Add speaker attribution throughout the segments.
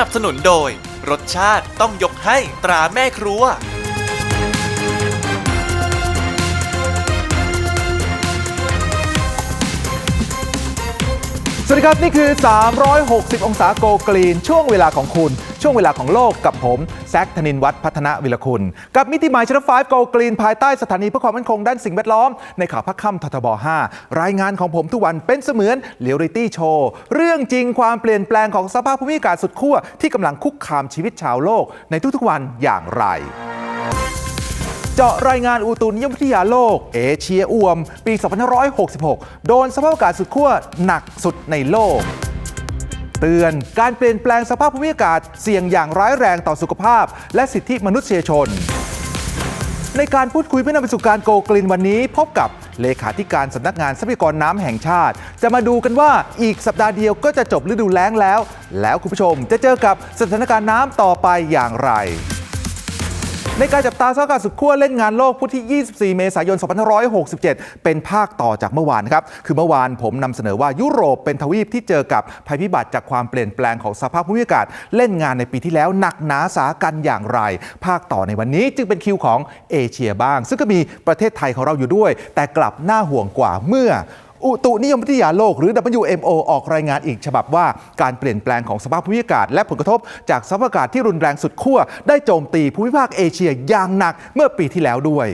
Speaker 1: นับสนุนโดย รสชาติต้องยกให้ตราแม่ครัว
Speaker 2: สวัสดีครับ นี่คือ 360 องศาโกกรีน ช่วงเวลาของคุณ ช่วงเวลาของโลกกับผม แซคธนินวัฒน์พัฒนวิรคุณ กับมิติใหม่ชนะ5โกกรีนภายใต้สถานีเพื่อความมั่นคงด้านสิ่งแวดล้อม ในข่าวพักค่ำททบ 5 รายงานของผมทุกวันเป็นเสมือนเรียลิตี้โชว์เรื่องจริงความเปลี่ยนแปลงของสภาพภูมิอากาศสุดขั้วที่กำลังคุกคามชีวิตชาวโลก ในทุกๆวันอย่างไรเจาะรายงานอุตุนิยมวิทยาโลก เอเชียอวม ปี 2566 โดนสภาพอากาศสุดขั้วหนักสุดในโลก เตือน การเปลี่ยนแปลงสภาพภูมิอากาศเสี่ยงอย่างร้ายแรงต่อสุขภาพ และสิทธิมนุษยชน ในการพูดคุยเพื่อนำไปสู่การโกกลินวันนี้ พบกับเลขาธิการสำนักงานทรัพยากรน้ำแห่งชาติ จะมาดูกันว่าอีกสัปดาห์เดียวก็จะจบฤดูแล้งแล้ว แล้วคุณผู้ชมจะเจอกับสถานการณ์น้ำต่อไปอย่างไร ในการจับตาสถานการณ์สุดขั้วเล่นงานโลกพุธที่ 24 เมษายน 2567 เป็นภาคต่อจากเมื่อวานครับ คือเมื่อวานผมนำเสนอว่ายุโรปเป็นทวีปที่เจอกับภัยพิบัติจากความเปลี่ยนแปลงของสภาพภูมิอากาศ เล่นงานในปีที่แล้วหนักหนาสากันอย่างไร ภาคต่อในวันนี้จึงเป็นคิวของเอเชียบ้าง ซึ่งก็มีประเทศไทยของเราอยู่ด้วย แต่กลับน่าห่วงกว่าเมื่อ อุตุนิยมวิทยาโลกหรือ WMO ออกรายงานอีกฉบับว่าการเปลี่ยนแปลงของสภาพภูมิอากาศ และผลกระทบจากสภาพอากาศที่รุนแรงสุดขั้วได้โจมตีภูมิภาคเอเชียอย่างหนักเมื่อปีที่แล้วด้วย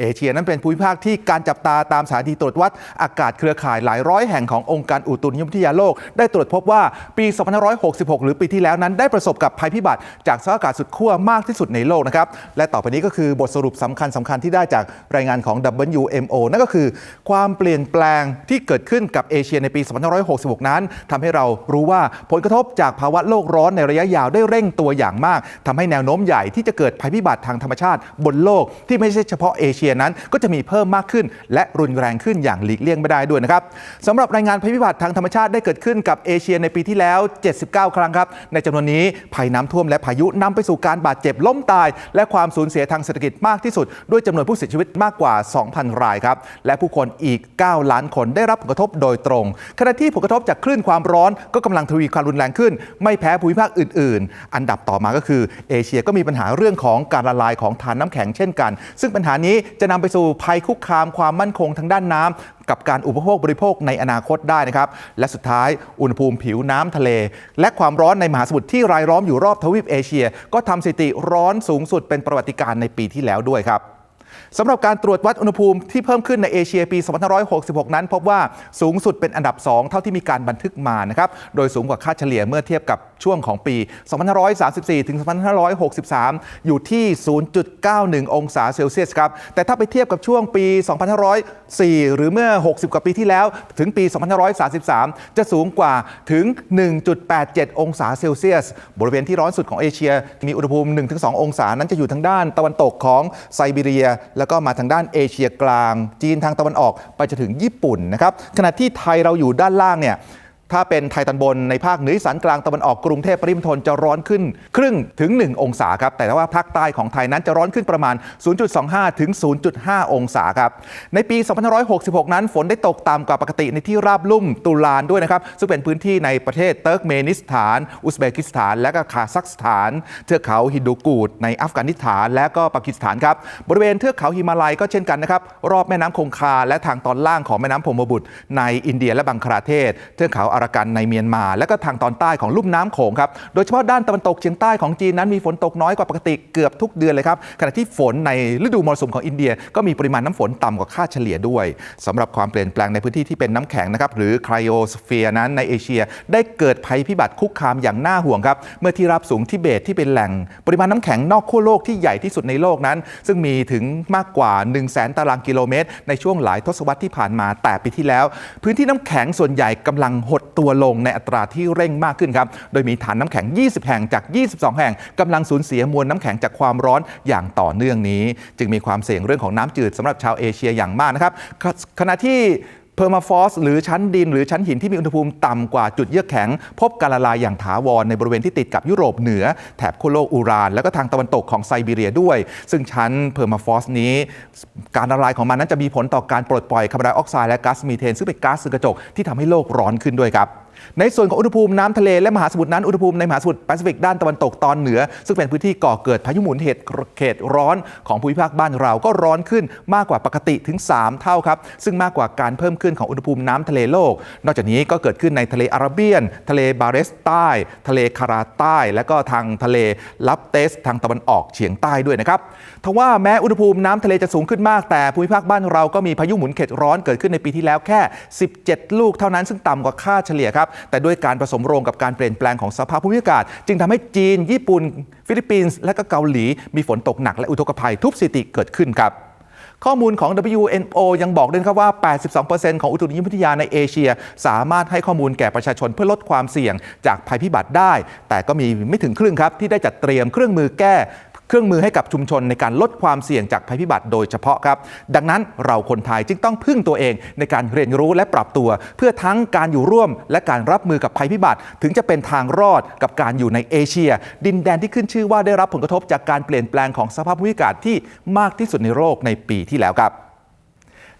Speaker 2: เอเชียนั้นเป็นภูมิภาคที่การจับตาตามสถานีตรวจวัดอากาศเครือข่ายหลายร้อยแห่งขององค์การอุตุนิยมวิทยาโลก ได้ตรวจพบว่าปี 2566 หรือปีที่แล้วนั้นได้ประสบกับภัยพิบัติ จากสภาพอากาศสุดขั้วมากที่สุดในโลกนะครับและต่อไปนี้ก็คือบทสรุปสำคัญสำคัญที่ได้จากรายงานของ WMO นั่นก็คือ ความเปลี่ยนแปลงที่เกิดขึ้นกับเอเชียในปี 2566 นั้นทำให้เรารู้ว่าผลกระทบจากภาวะโลกร้อนในระยะยาวได้เร่งตัวอย่างมากทำให้แนวโน้มใหญ่ที่จะเกิดภัยพิบัติทางธรรมชาติบนโลกที่ไม่ใช่เฉพาะเอเชียนั้นก็จะมีเพิ่มมากขึ้น และรุนแรงขึ้นอย่างหลีกเลี่ยงไม่ได้ด้วยนะครับสำหรับรายงานภัยพิบัติทางธรรมชาติได้เกิดขึ้นกับเอเชียในปีที่แล้ว 79 ครั้งครับ ในจำนวนนี้ภัยน้ำท่วมและพายุนำไปสู่การบาดเจ็บล้มตาย และความสูญเสียทางเศรษฐกิจมากที่สุด ด้วยจำนวนผู้เสียชีวิตมากกว่า 2,000 รายครับ และผู้คนอีก 9 ล้านคนได้รับผลกระทบโดยตรง ขณะที่ผลกระทบจากคลื่นความร้อนก็กำลังทวีความรุนแรงขึ้น ไม่แพ้ภูมิภาคอื่น ๆ อันดับต่อมาก็คือ เอเชียก็มีปัญหาเรื่องของการละลายของฐานน้ำแข็งเช่นกัน ซึ่งปัญหานี้จะนำไปสู่ภัยคุกคามความมั่นคงทางด้านน้ำกับการอุปโภคบริโภคในอนาคตได้นะครับ และสุดท้ายอุณหภูมิผิวน้ำทะเล และความร้อนในมหาสมุทรที่รายล้อมอยู่รอบทวีปเอเชีย ก็ทำสถิติร้อนสูงสุดเป็นประวัติการณ์ในปีที่แล้วด้วยครับ สำหรับการตรวจวัดอุณหภูมิที่เพิ่มขึ้นในเอเชียปี 2566 นั้นพบว่าสูงสุดเป็นอันดับ 2 เท่าที่มีการบันทึกมานะครับ โดยสูงกว่าค่าเฉลี่ยเมื่อเทียบกับช่วงของปี 2534 ถึง 2563 อยู่ที่ 0.91 องศาเซลเซียสครับ แต่ถ้าไปเทียบกับช่วงปี 2504 หรือเมื่อ 60 กว่าปีที่แล้ว ถึงปี 2533 จะสูงกว่าถึง 1.87 องศาเซลเซียส บริเวณที่ร้อนสุดของเอเชีย มีอุณหภูมิ 1-2 องศานั้นจะอยู่ทางด้านตะวันตกของไซบีเรียแล้วก็มาทางด้านเอเชียกลาง จีนทางตะวันออกไปจนถึงญี่ปุ่นนะครับขณะที่ไทยเราอยู่ด้านล่างเนี่ย ถ้าเป็นไทยตอนบนในภาคเหนือสานกลางตะวันออกกรุงเทพปริมณฑลจะร้อนขึ้นครึ่งถึง 1 องศาครับ แต่ว่าภาคใต้ของไทยนั้นจะร้อนขึ้นประมาณ 0.25 ถึง 0.5 องศาครับ ในปี 2566 นั้นฝนได้ตกต่ำกว่าปกติในที่ราบลุ่มตุลานด้วยนะครับ ซึ่งเป็นพื้นที่ในประเทศเติร์กเมนิสถาน อุซเบกิสถาน และก็คาซัคสถาน เทือกเขาฮินดูกูดในอัฟกานิสถาน และก็ปากีสถานครับบริเวณเทือกเขาฮิมาลัยก็เช่นกันนะครับรอบแม่น้ำคงคาและทางตอนล่างของแม่น้ำพรมบุตรในอินเดียและบังคลาเทศเทือกเขาอารากันในเมียนมา และก็ทางตอนใต้ของลุ่มน้ำโขงครับโดยเฉพาะด้านตะวันตกเฉียงใต้ของจีนนั้นมีฝนตกน้อยกว่าปกติเกือบทุกเดือนเลยครับขณะที่ฝนในฤดูมรสุมของอินเดีย ก็มีปริมาณน้ำฝนต่ำกว่าค่าเฉลี่ยด้วยสำหรับความเปลี่ยนแปลงในพื้นที่ที่เป็นน้ำแข็งนะครับหรือไครโอสเฟียร์นั้นในเอเชีย ได้เกิดภัยพิบัติคุกคามอย่างน่าห่วงครับเมื่อที่ราบสูงทิเบตที่เป็นแหล่ง ปริมาณน้ำแข็งนอกขั้วโลกที่ใหญ่ที่สุดในโลกนั้น ซึ่งมีถึงมากกว่า 1 0 0 0 0แตารางกิโลเมตร ในช่วงหลายทศวรรษที่ผ่านมาแต่ปีที่แล้ว พื้นที่น้ำแข็งส่วนใหญ่กำลังหดตัวลงในอัตราที่เร่งมากขึ้นครับ โดยมีฐานน้ำแข็ง 20 แห่งจาก 22 แห่งกำลังสูญเสียมวลน้ำแข็งจากความร้อนอย่างต่อเนื่องนี้ จึงมีความเสี่ยงเรื่องของน้ำจืดสำหรับชาวเอเชียอย่างมากนะครับขขณะที่ เพอร์มาฟอสหรือชั้นดิน หรือชั้นหินที่มีอุณหภูมิต่ำกว่าจุดเยือกแข็ง พบการละลายอย่างถาวรในบริเวณที่ติดกับยุโรปเหนือ แถบโคโลอูราน แล้วก็ทางตะวันตกของไซบีเรียด้วย ซึ่งชั้นเพอร์มาฟอสนี้ การละลายของมันนั้นจะมีผลต่อการปลดปล่อยคาร์บอนไดออกไซด์และก๊าซมีเทน ซึ่งเป็นก๊าซเรือนกระจกที่ทำให้โลกร้อนขึ้นด้วยครับ ในส่วนของอุณหภูมิน้ำทะเลและมหาสมุทรนั้นอุณหภูมิในมหาสมุทรแปซิฟิกด้านตะวันตกตอนเหนือ ซึ่งเป็นพื้นที่ก่อเกิดพายุหมุนเหตุเขตร้อนของภูมิภาคบ้านเราก็ร้อนขึ้นมากกว่าปกติถึง 3 เท่าครับ ซึ่งมากกว่าการเพิ่มขึ้นของอุณหภูมิน้ำทะเลโลก นอกจากนี้ก็เกิดขึ้นในทะเลอาราเบียน ทะเลบาเรสใต้ ทะเลคาราใต้ และก็ทางทะเลลับเตส ทางตะวันออกเฉียงใต้ด้วยนะครับทว่าแม้อุณหภูมิน้ำทะเลจะสูงขึ้นมากแต่ภูมิภาคบ้านเราก็มีพายุหมุนเขตร้อนเกิดขึ้นในปีที่แล้วแค่ 17 ลูกเท่านั้นซึ่งต่ำกว่าค่าเฉลี่ยครับแต่ด้วยการผสมโรงกับการเปลี่ยนแปลงของสภาพภูมิอากาศ จึงทำให้จีน ญี่ปุ่น ฟิลิปปินส์ และก็เกาหลี มีฝนตกหนักและอุทกภัยทุบสถิติเกิดขึ้นครับข้อมูลของ WNO ยังบอกด้วยนครับว่า 82%ของอุตุนิยมวิทยาในเอเชีย สามารถให้ข้อมูลแก่ประชาชนเพื่อลดความเสี่ยงจากภัยพิบัติได้ แต่ก็มีไม่ถึงครึ่งครับ ที่ได้จัดเตรียมเครื่องมือแก้ เครื่องมือให้กับชุมชนในการลดความเสี่ยงจากภัยพิบัติโดยเฉพาะครับ ดังนั้นเราคนไทยจึงต้องพึ่งตัวเองในการเรียนรู้และปรับตัว เพื่อทั้งการอยู่ร่วม และการรับมือกับภัยพิบัติ ถึงจะเป็นทางรอดกับการอยู่ในเอเชีย ดินแดนที่ขึ้นชื่อว่าได้รับผลกระทบจากการเปลี่ยนแปลงของสภาพภูมิอากาศที่มากที่สุดในโลกในปีที่แล้วครับ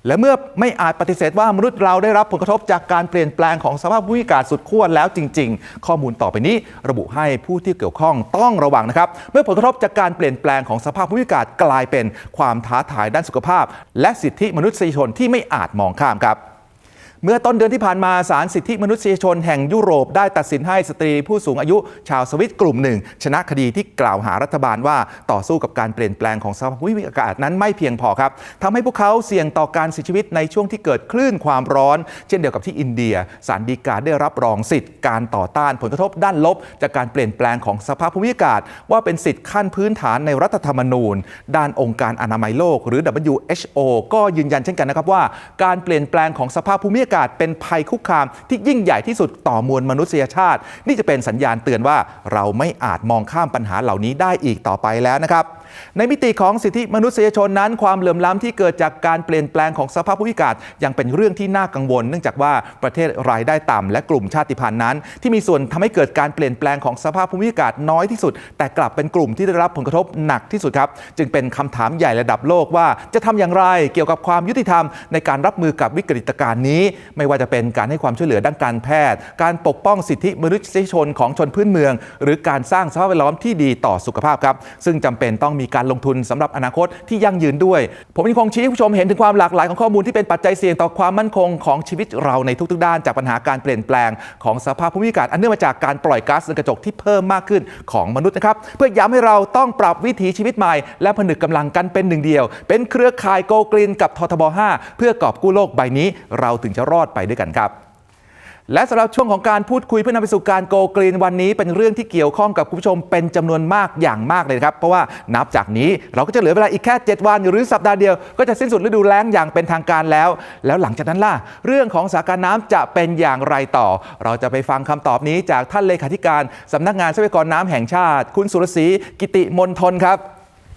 Speaker 2: และเมื่อไม่อาจปฏิเสธว่ามนุษย์เราได้รับผลกระทบจากการเปลี่ยนแปลงของสภาพภูมิอากาศสุดขั้วแล้วจริง ๆ ข้อมูลต่อไปนี้ระบุให้ผู้ที่เกี่ยวข้องต้องระวังนะครับ เมื่อผลกระทบจากการเปลี่ยนแปลงของสภาพภูมิอากาศกลายเป็นความท้าทายด้านสุขภาพ และสิทธิมนุษยชนที่ไม่อาจมองข้ามครับ เมื่อต้นเดือนที่ผ่านมาศาลสิทธิมนุษยชนแห่งยุโรปได้ตัดสินให้สตรีผู้สูงอายุชาวสวิตกลุ่มหนึ่ง ชนะคดีที่กล่าวหารัฐบาลว่าต่อสู้กับการเปลี่ยนแปลงของสภาพภูมิอากาศนั้นไม่เพียงพอครับทำให้พวกเขาเสี่ยงต่อการเสียชีวิตในช่วงที่เกิดคลื่นความร้อน เช่นเดียวกับที่อินเดียศาลฎีกาได้รับรองสิทธิ์การต่อต้านผลกระทบด้านลบ จากการเปลี่ยนแปลงของสภาพภูมิอากาศ ว่าเป็นสิทธิ์ขั้นพื้นฐานในรัฐธรรมนูญ ด้านองค์การอนามัยโลก หรือ WHO ก็ยืนยันเช่นกันนะครับว่า การเปลี่ยนแปลงของสภาพภูมิอากาศเป็นภัยคุกคามที่ยิ่งใหญ่ที่สุดต่อมวลมนุษยชาติ นี่จะเป็นสัญญาณเตือนว่าเราไม่อาจมองข้ามปัญหาเหล่านี้ได้อีกต่อไปแล้วนะครับ ในมิติของสิทธิมนุษยชนนั้น ความเหลื่อมล้ำที่เกิดจากการเปลี่ยนแปลงของสภาพภูมิอากาศยังเป็นเรื่องที่น่ากังวล เนื่องจากว่าประเทศรายได้ต่ำและกลุ่มชาติพันธุ์นั้น ที่มีส่วนทำให้เกิดการเปลี่ยนแปลงของสภาพภูมิอากาศน้อยที่สุด แต่กลับเป็นกลุ่มที่ได้รับผลกระทบหนักที่สุดครับ จึงเป็นคำถามใหญ่ระดับโลกว่า จะทำอย่างไรเกี่ยวกับความยุติธรรม ในการรับมือกับวิกฤตการณ์นี้ ไม่ว่าจะเป็นการให้ความช่วยเหลือด้านการแพทย์ การปกป้องสิทธิมนุษยชนของชนพื้นเมือง หรือการสร้างสภาพแวดล้อมที่ดีต่อสุขภาพครับ ซึ่งจำเป็นต้องมีีการลงทุนสำหรับอนาคตที่ยั่งยืนด้วย ผมยังคงชี้ให้ผู้ชมเห็นถึงความหลากหลายของข้อมูลที่เป็นปัจจัยเสี่ยงต่อความมั่นคงของชีวิตเราในทุกๆด้านจากปัญหาการเปลี่ยนแปลงของสภาพภูมิอากาศอันเนื่องมาจากการปล่อยก๊าซเรือนกระจกที่เพิ่มมากขึ้นของมนุษย์นะครับเพื่อย้ำให้เราต้องปรับวิถีชีวิตใหม่ และผนึกกำลังกันเป็นหนึ่งเดียว เป็นเครือข่ายโกกรีนกับททบ 5 เพื่อกอบกู้โลกใบนี้ เราถึงจะรอดไปด้วยกันครับ และสำหรับช่วงของการพูดคุยเพื่อนำไปสู่การโกกรีนวันนี้ เป็นเรื่องที่เกี่ยวข้องกับคุณผู้ชมเป็นจำนวนมากอย่างมากเลยนะครับ เพราะว่านับจากนี้เราก็จะเหลือเวลาอีกแค่ 7 วัน หรือสัปดาห์เดียวก็จะสิ้นสุดฤดูแล้งอย่างเป็นทางการแล้ว แล้วหลังจากนั้นล่ะ เรื่องของสถานการณ์น้ำจะเป็นอย่างไรต่อ เราจะไปฟังคำตอบนี้จากท่านเลขาธิการสำนักงานทรัพยากรน้ำแห่งชาติ คุณสุรศรีกิติมนทนครับ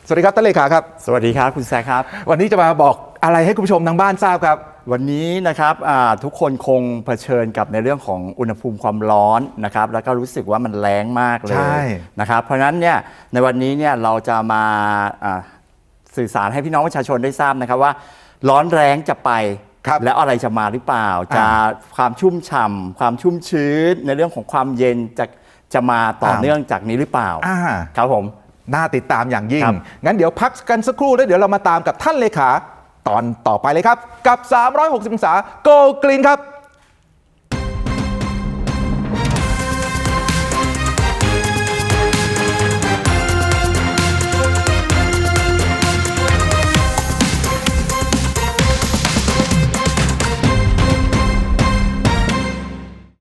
Speaker 2: สวัสดีครับท่านเลขาครับ
Speaker 3: สวัสดีครับคุณแซคครับ
Speaker 2: วันนี้จะมาบอกอะไรให้คุณผู้ชมทางบ้านทราบครับ
Speaker 3: วันนี้นะครับอ่าทุกคนคงเผชิญกับในเรื่องของอุณหภูมิความร้อนนะครับแล้วก็รู้สึกว่ามันแรงมากเล
Speaker 2: ใช่
Speaker 3: ยนะครับเพราะฉะนั้นเนี่ยในวันนี้เนี่ยเราจะมาอ่าสื่อสารให้พี่น้องประชาชนได้ทราบนะครับว่า ร้อนแรงจะไป
Speaker 2: ครับ
Speaker 3: แล้วอะไรจะมาหรือเปล่า จะ
Speaker 2: อ่า
Speaker 3: ความชุ่มฉ่ำความชุ่มชื้น ในเรื่องของความเย็นจะจะมาต่อ
Speaker 2: อ่า
Speaker 3: เนื่องจากนี้หรือเปล่า
Speaker 2: อ่า
Speaker 3: ครับผม
Speaker 2: น่าติดตามอย่างยิ่ง
Speaker 3: ครับ
Speaker 2: งั้นเดี๋ยวพักกันสักครู่แล้วเดี๋ยวเรามาตามกับท่านเลขา ตอนต่อไปเลยครับ กับ 360องศาโกกลินครับ